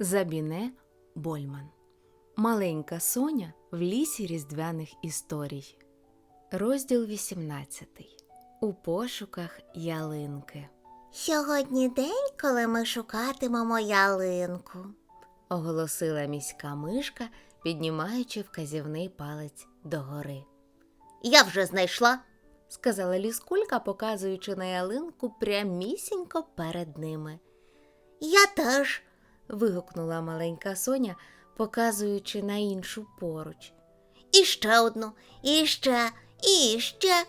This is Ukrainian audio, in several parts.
Забіне Больман. Маленька Соня в лісі різдвяних історій. Розділ 18. У пошуках ялинки. Сьогодні день, коли ми шукатимемо ялинку. Оголосила міська мишка, піднімаючи вказівний палець догори. Я вже знайшла. Сказала ліскулька, показуючи на ялинку прямісінько перед ними. Я теж. Вигукнула маленька Соня, показуючи на іншу поруч. І ще одну, і ще, і ще.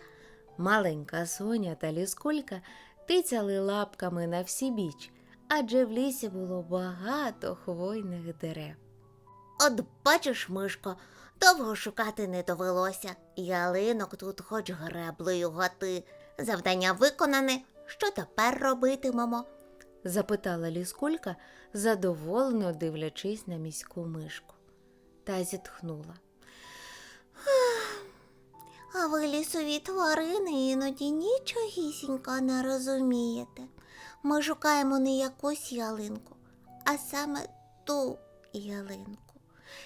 Маленька Соня та ліскулька тицяли лапками на всі біч, адже в лісі було багато хвойних дерев. От бачиш, мишко, довго шукати не довелося. Ялинок тут хоч греблею готи. Завдання виконане. Що тепер робитимемо? Запитала ліскулька, задоволено дивлячись на міську мишку. Та зітхнула. А ви лісові тварини іноді нічогісінько не розумієте. Ми шукаємо не якусь ялинку, а саме ту ялинку.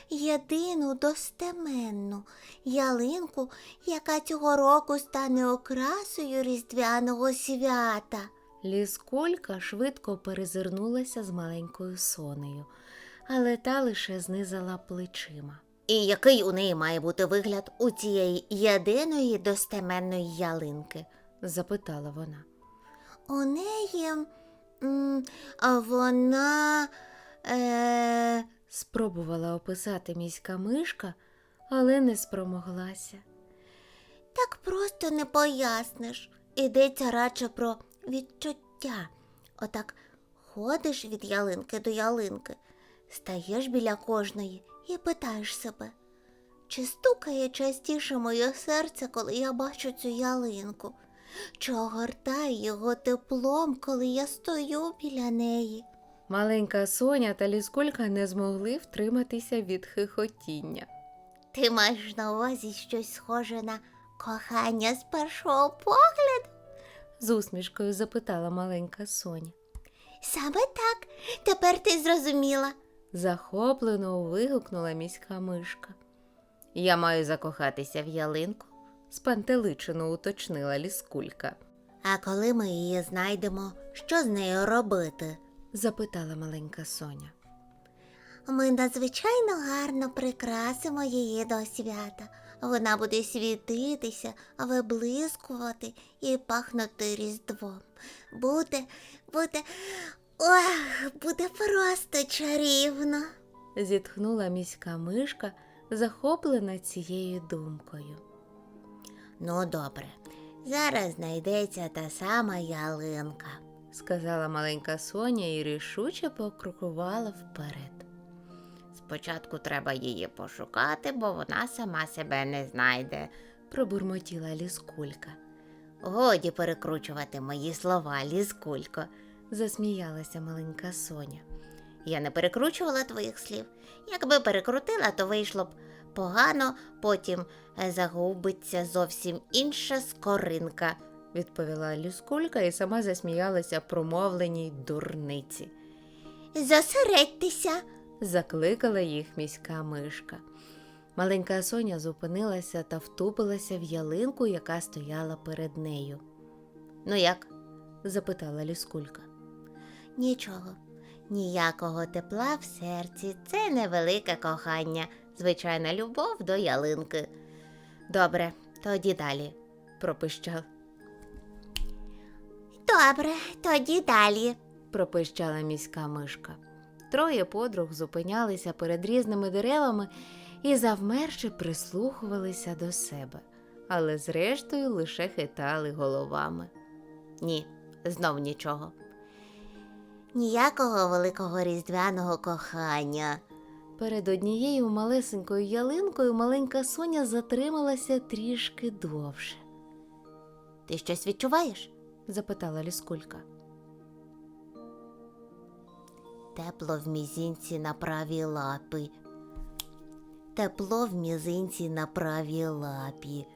Єдину достеменну ялинку, яка цього року стане окрасою різдвяного свята. Ліскулька швидко перезирнулася з маленькою сонею, але та лише знизала плечима. І який у неї має бути вигляд у цієї єдиної достеменної ялинки? запитала вона. У неї м, а вона. Е, Спробувала описати міська мишка, але не спромоглася. так просто не поясниш. Ідеться радше про відчуття. Отак ходиш від ялинки до ялинки, стаєш біля кожної і питаєш себе, чи стукає частіше моє серце, коли я бачу цю ялинку, чи огортає його теплом, коли я стою біля неї. Маленька Соня та ліскулька не змогли втриматися від хихотіння. Ти маєш на увазі щось схоже на кохання з першого погляду? З усмішкою запитала маленька Соня. Саме так. Тепер ти зрозуміла. Захоплено вигукнула міська мишка. Я маю закохатися в ялинку, спантеличено уточнила ліскулька, А коли ми її знайдемо, що з нею робити? запитала маленька Соня. Ми надзвичайно гарно прикрасимо її до свята. Вона буде світитися, виблискувати і пахнути різдвом. Буде, буде, ох, буде просто чарівно. Зітхнула міська мишка, захоплена цією думкою. Ну, добре, зараз знайдеться та сама ялинка. сказала маленька Соня і рішуче покрокувала вперед. Спочатку треба її пошукати, бо вона сама себе не знайде. Пробурмотіла ліскулька. Годі перекручувати мої слова, ліскулько. Засміялася маленька Соня. Я не перекручувала твоїх слів. Якби перекрутила, то вийшло б погано, потім е, загубиться зовсім інша скоринка. відповіла ліскулька і сама засміялася промовленій дурниці. Зосередьтеся. Закликала їх міська мишка. Маленька Соня зупинилася та втупилася в ялинку, яка стояла перед нею. Ну як? Запитала ліскулька. Нічого. Ніякого тепла в серці. Це невелике кохання, звичайна любов до ялинки. Добре, тоді далі. Пропищав, Добре, тоді далі. пропищала міська мишка. Троє подруг зупинялися перед різними деревами і завмерши прислухувалися до себе, але зрештою лише хитали головами. Ні, знов нічого. Ніякого великого різдвяного кохання. Перед однією малесенькою ялинкою маленька Соня затрималася трішки довше, Ти щось відчуваєш? запитала ліскулька. Тепло в мізинці на правій лапі. Тепло в мізинці на правій лапі.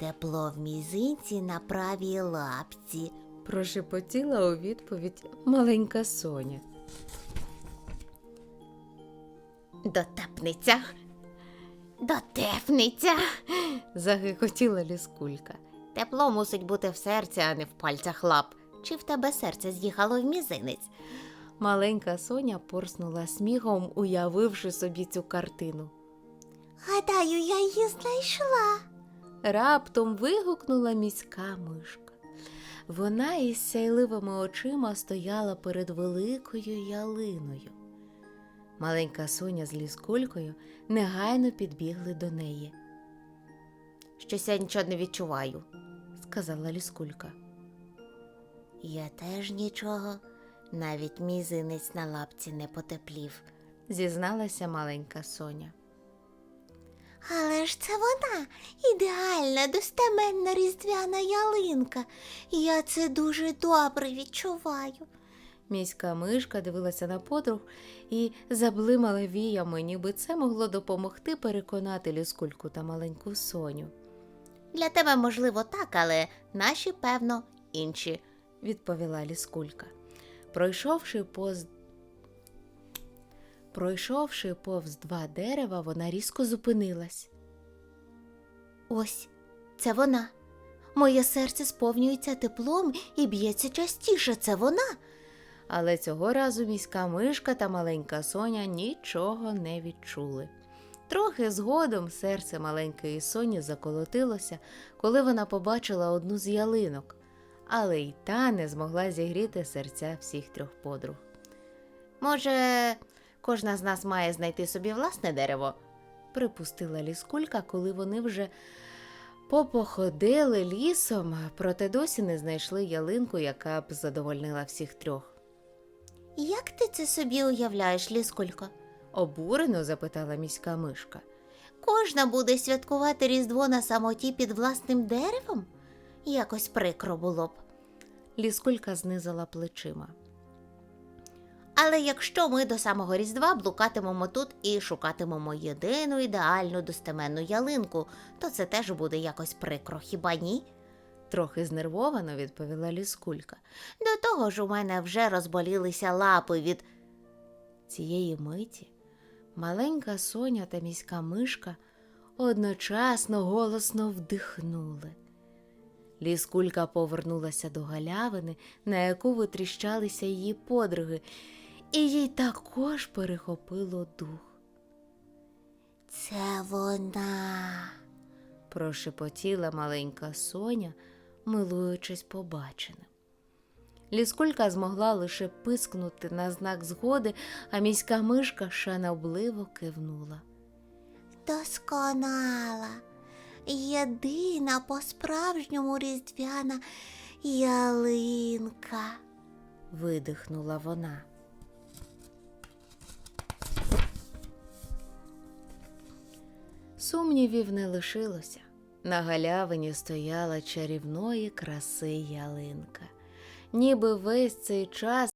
Тепло в мізинці на правій лапці. Прошепотіла у відповідь маленька Соня. Дотепниця. Дотепниця. Загикотіла ліскулька. Тепло мусить бути в серці, а не в пальцях лап. Чи в тебе серце з'їхало в мізинець? Маленька Соня порснула сміхом, уявивши собі цю картину. Гадаю, я її знайшла. Раптом вигукнула міська мишка. Вона із сяйливими очима стояла перед великою ялиною. Маленька Соня з ліскулькою негайно підбігли до неї, Щось я нічого не відчуваю. сказала ліскулька. Я теж нічого, навіть мізинець на лапці не потеплів. Зізналася маленька Соня. Але ж це вона, ідеальна, достеменна різдвяна ялинка. Я це дуже добре відчуваю. Міська мишка дивилася на подруг і заблимала віями, ніби це могло допомогти переконати ліскульку та маленьку Соню. Для тебе, можливо, так, але наші, певно, інші. Відповіла ліскулька. Пройшовши поз... Пройшовши повз два дерева, вона різко зупинилась. Ось це вона. Моє серце сповнюється теплом і б'ється частіше. Це вона. Але цього разу міська мишка та маленька Соня нічого не відчули. Трохи згодом серце маленької Соні заколотилося, коли вона побачила одну з ялинок, але й та не змогла зігріти серця всіх трьох подруг. Може, кожна з нас має знайти собі власне дерево. припустила ліскулька, коли вони вже попоходили лісом, проте досі не знайшли ялинку, яка б задовольнила всіх трьох. Як ти це собі уявляєш, ліскулько? Обурено запитала міська мишка. Кожна буде святкувати Різдво на самоті під власним деревом? Якось прикро було б. Ліскулька знизила плечима. Але якщо ми до самого Різдва блукатимемо тут і шукатимемо єдину ідеальну достеменну ялинку, то це теж буде якось прикро, хіба ні? Трохи знервовано відповіла ліскулька. До того ж у мене вже розболілися лапи від Цієї миті маленька Соня та міська мишка одночасно голосно вдихнули. Ліскулька повернулася до галявини, на яку витріщалися її подруги, і їй також перехопило дух. це вона. прошепотіла маленька Соня, милуючись побаченим. Ліскулька змогла лише пискнути на знак згоди, а міська мишка шанобливо кивнула. Досконала, єдина по-справжньому різдвяна ялинка. видихнула вона. Сумнівів не лишилося. На галявині стояла чарівної краси ялинка. Ніби весь цей час